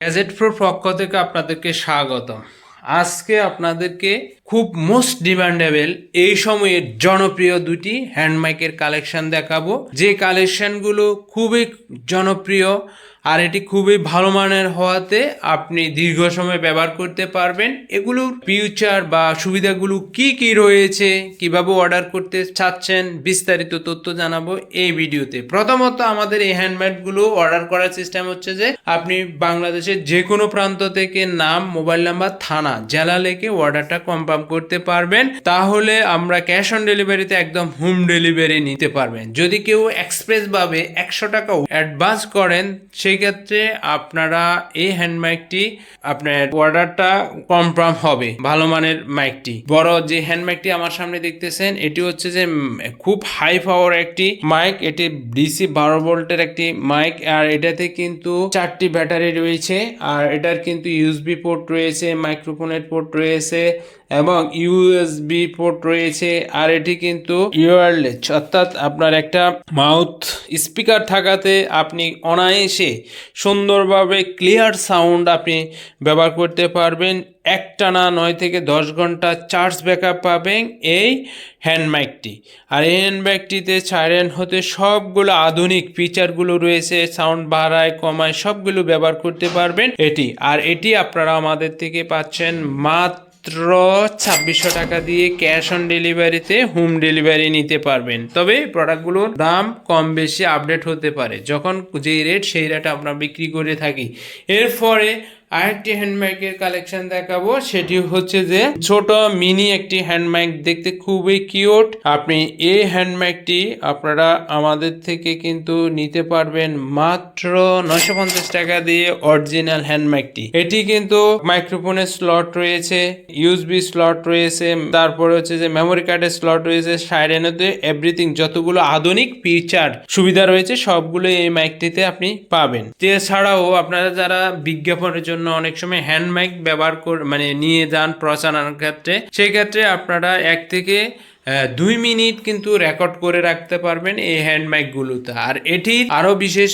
Gadget প্রোর পক্ষ থেকে আপনাদেরকে স্বাগত আজকে আপনাদেরকে খুব মোস্ট ডিমান্ডেবল এই সময়ের জনপ্রিয় দুটি হ্যান্ড মাইকের কালেকশন দেখাবো। যে কালেকশনগুলো খুবই জনপ্রিয় আর এটি খুবই ভালো মানের হওয়াতে আপনি দীর্ঘ সময় ব্যবহার করতে পারবেন। এগুলোর ফিউচার বা সুবিধাগুলো কি কি রয়েছে, কীভাবে অর্ডার করতে চাচ্ছেন, বিস্তারিত তথ্য জানাব এই ভিডিওতে। প্রথমত আমাদের এই হ্যান্ডমেডগুলো অর্ডার করার সিস্টেম হচ্ছে যে, আপনি বাংলাদেশের যে কোনো প্রান্ত থেকে নাম মোবাইল নাম্বার থানা, জেলা লেখে অর্ডারটা কনফার্ম করতে পারবেন। তাহলে আমরা ক্যাশ অন ডেলিভারিতে একদম হোম ডেলিভারি নিতে পারবেন। যদি কেউ এক্সপ্রেস ভাবে একশো টাকা অ্যাডভান্স করেন সেই ক্ষেত্রে আপনারা এই হ্যান্ড মাইকটি আপনার অর্ডারটা কনফার্ম হবে, ভালো মানের মাইকটি বড় যে হ্যান্ড মাইকটি আমার সামনে দেখতেছেন, এটি হচ্ছে যে খুব হাই পাওয়ার একটি মাইক এটি ডিসি বারো ভোল্টের একটি মাইক আর এটাতে কিন্তু চারটি ব্যাটারি রয়েছে, আর এটার কিন্তু ইউএসবি পোর্ট রয়েছে মাইক্রোফোনের পোর্ট রয়েছে, এবং ইউএসবি পোর্ট রয়েছে, আর এটি কিন্তু ইয়ারলেস অর্থাৎ আপনার একটা মাউথ স্পিকার থাকাতে আপনি অনায়াসে সুন্দরভাবে ক্লিয়ার সাউন্ড আপনি ব্যবহার করতে পারবেন। একটানা নয় থেকে দশ ঘণ্টা চার্জ ব্যাকআপ পাবেন এই হ্যান্ড মাইকটি আর এই হ্যান্ড মাইকটিতে হতে সবগুলো আধুনিক ফিচারগুলো রয়েছে সাউন্ড বাড়ায়, কমায়, সবগুলো ব্যবহার করতে পারবেন এটি। আর এটি আপনারা আমাদের থেকে পাচ্ছেন মাত্র ছাব্বিশশো টাকা দিয়ে ক্যাশ অন ডেলিভারিতে হোম ডেলিভারি নিতে পারবেন। তবে প্রোডাক্টগুলোর দাম কম বেশি আপডেট হতে পারে। যখন যেই রেট সেই রেট আমরা বিক্রি করে থাকি। এরপরে আরেকটি মাইকের কালেকশন দেখাবো। সেটি হচ্ছে যে, ছোট মিনি একটি হ্যান্ড মাইক দেখতে খুবই কিউট আপনি এই হ্যান্ড মাইকটি আপনারা আমাদের থেকে কিন্তু নিতে পারবেন মাত্র নয়শো পঞ্চাশ টাকা দিয়ে অরিজিনাল হ্যান্ড মাইকটি এটি কিন্তু মাইক্রোফোনের স্লট রয়েছে ইউএসবি স্লট রয়েছে, তারপরে হচ্ছে যে মেমোরি কার্ডের স্লট রয়েছে সাইরেনেতে এভরিথিং যতগুলো আধুনিক ফিচার সুবিধা রয়েছে, সবগুলো এই মাইকটিতে আপনি পাবেন। এছাড়াও আপনারা যারা বিজ্ঞাপনের জন্য অনেক সময় হ্যান্ড ব্যবহার করে মানে নিয়ে যান প্রচারণার ক্ষেত্রে। সেই ক্ষেত্রে আপনারা এক থেকে দুই মিনিট কিন্তু রেকর্ড করে রাখতে পারবেন এই হ্যান্ড মাইকগুলোতে আর এটির আরও বিশেষ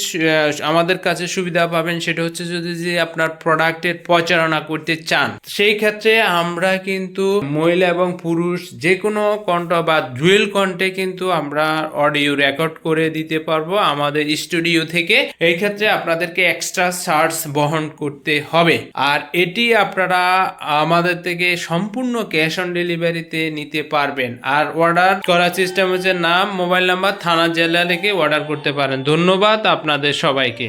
আমাদের কাছে সুবিধা পাবেন, সেটা হচ্ছে যদি যে আপনার প্রোডাক্টের প্রচারণা করতে চান। সেই ক্ষেত্রে আমরা কিন্তু মহিলা এবং পুরুষ যে কোনো কণ্ঠ বা জুয়েল কণ্ঠে কিন্তু আমরা অডিও রেকর্ড করে দিতে পারব আমাদের স্টুডিও থেকে। এই ক্ষেত্রে আপনাদেরকে এক্সট্রা চার্জ বহন করতে হবে। আর এটি আপনারা আমাদের থেকে সম্পূর্ণ ক্যাশ অন ডেলিভারিতে নিতে পারবেন। আর অর্ডার করার সিস্টেম হচ্ছে নাম মোবাইল নাম্বার থানা, জেলা থেকে অর্ডার করতে পারেন। ধন্যবাদ আপনাদের সবাইকে।